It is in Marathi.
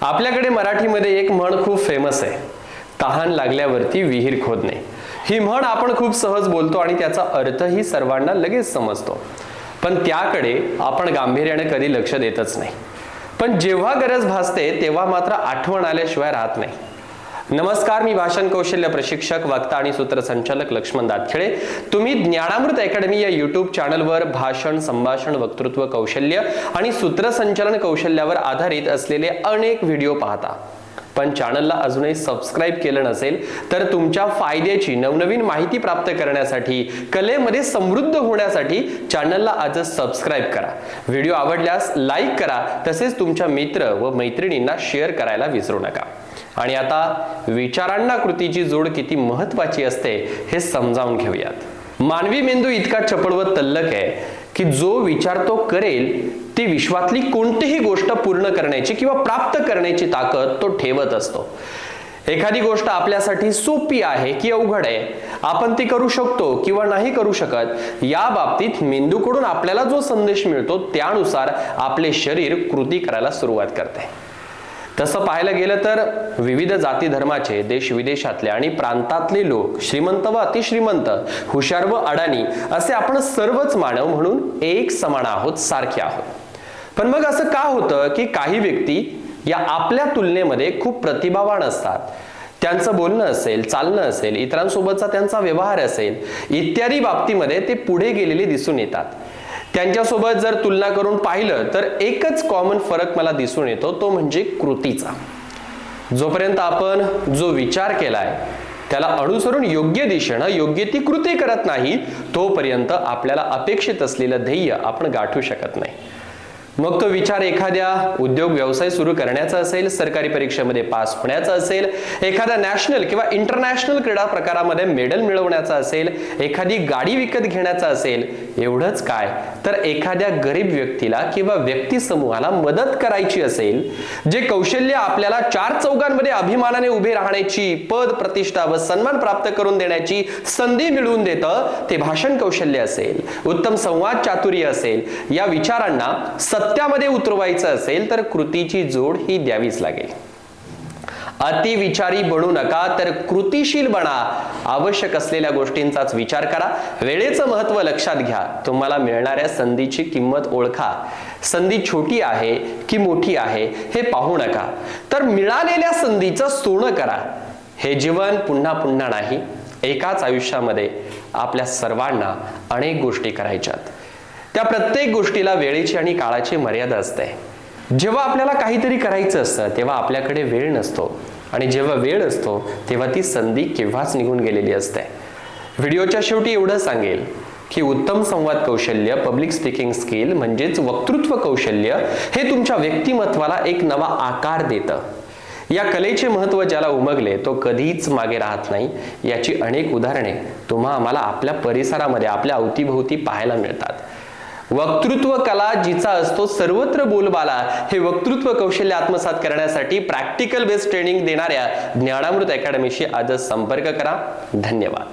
आपल्याकडे मराठीमध्ये एक म्हण खूप फेमस आहे. तहान लागल्यावरती विहीर खोदणे. ही म्हण आपण खूप सहज बोलतो आणि त्याचा अर्थही सर्वांना लगेच समजतो. पण त्याकडे आपण गांभीर्याने कधी लक्ष देतच नाही. पण जेव्हा गरज भासते तेव्हा मात्र आठवण आल्याशिवाय राहत नाही. नमस्कार मी भाषण कौशल्य प्रशिक्षक वक्ता आणि सूत्रसंचालक लक्ष्मण दातखेडे तुम्ही ज्ञानामृत अकॅडमी या युट्यूब चॅनलवर भाषण संभाषण वक्तृत्व कौशल्य आणि सूत्रसंचालन कौशल्यावर आधारित असलेले अनेक व्हिडिओ पाहता. पण चॅनलला अजूनही सबस्क्राईब केलं नसेल तर तुमच्या फायद्याची नवनवीन माहिती प्राप्त करण्यासाठी कलेमध्ये समृद्ध होण्यासाठी चॅनलला आजच सबस्क्राईब करा. व्हिडिओ आवडल्यास लाईक करा तसेच तुमच्या मित्र व मैत्रिणींना शेअर करायला विसरू नका. आणि आता विचारांना कृतीची जोड किती महत्वाची असते हे समजावून घेऊयात. मानवी मेंदू इतका चपळ व तल्लक आहे की जो विचार तो करेल ती विश्वातली कोणतीही गोष्ट पूर्ण करण्याची किंवा प्राप्त करण्याची ताकद तो ठेवत असतो. एखादी गोष्ट आपल्यासाठी सोपी आहे की अवघड आहे आपण ती करू शकतो किंवा नाही करू शकत या बाबतीत मेंदूकडून आपल्याला जो संदेश मिळतो त्यानुसार आपले शरीर कृती करायला सुरुवात करते. तसं पाहायला गेलं तर विविध जाती धर्माचे देश विदेशातले आणि प्रांतातले लोक श्रीमंत व अतिश्रीमंत हुशार व अडाणी असे आपण सर्वच मानव म्हणून एक समान आहोत सारखे आहोत. पण मग असं का होतं की काही व्यक्ती या आपल्या तुलनेमध्ये खूप प्रतिभावान असतात? त्यांचं बोलणं असेल चालणं असेल इतरांसोबतचा त्यांचा व्यवहार असेल इत्यादी बाबतीमध्ये ते पुढे गेलेले दिसून येतात. त्यांच्यासोबत जर तुलना करून पाहिलं तर एकच कॉमन फरक मला दिसून येतो तो म्हणजे कृतीचा. जोपर्यंत आपण जो विचार केलाय त्याला अनुसरून योग्य दिशेनं योग्य ती कृती करत नाही तोपर्यंत आपल्याला अपेक्षित असलेलं ध्येय आपण गाठू शकत नाही. मग तो विचार एखाद्या उद्योग व्यवसाय सुरू करण्याचा असेल सरकारी परीक्षेमध्ये पास होण्याचा असेल एखाद्या नॅशनल किंवा इंटरनॅशनल क्रीडा प्रकारामध्ये मेडल मिळवण्याचा असेल एखादी गाडी विकत घेण्याचा असेल एवढंच काय? तर एखाद्या गरीब व्यक्तीला किंवा व्यक्ती समूहाला मदत करायची असेल जे कौशल्य आपल्याला चार चौघांमध्ये अभिमानाने उभे राहण्याची पद प्रतिष्ठा व सन्मान प्राप्त करून देण्याची संधी मिळवून देतं ते भाषण कौशल्य असेल उत्तम संवाद चातुर्य असेल या विचारांना सत्यामध्ये उतरवायचं असेल तर कृतीची जोड ही द्यावीच लागेल. अतिविचारी बनू नका तर कृतीशील बना. आवश्यक असलेल्या गोष्टींचाच विचार करा. वेळेचं महत्त्व लक्षात घ्या. तुम्हाला मिळणाऱ्या संधीची किंमत ओळखा. संधी छोटी आहे की मोठी आहे हे पाहू नका. तर मिळालेल्या संधीचं सोनं करा. हे जीवन पुन्हा पुन्हा नाही एकाच आयुष्यामध्ये आपल्या सर्वांना अनेक गोष्टी करायच्यात. त्या प्रत्येक गोष्टीला वेळेची आणि काळाची मर्यादा असते. जेव्हा आपल्याला काहीतरी करायचं असतं तेव्हा आपल्याकडे वेळ नसतो. आणि जेव्हा वेळ असतो तेव्हा ती संधी केव्हाच निघून गेलेली असते. व्हिडिओच्या शेवटी एवढं सांगेल की उत्तम संवाद कौशल्य पब्लिक स्पीकिंग स्किल म्हणजेच वक्तृत्व कौशल्य हे तुमच्या व्यक्तिमत्वाला एक नवा आकार देतं. या कलेचे महत्त्व ज्याला उमगले तो कधीच मागे राहत नाही. याची अनेक उदाहरणे तुम्हा आम्हाला आपल्या परिसरामध्ये आपल्या अवतीभोवती पाहायला मिळतात. वक्तृत्व कला जिचा असतो सर्वत्र बोलबाला हे वक्तृत्व कौशल्य आत्मसात करण्यासाठी प्रॅक्टिकल बेस्ड ट्रेनिंग देणाऱ्या ज्ञानामृत अकॅडमीशी आजच संपर्क करा. धन्यवाद.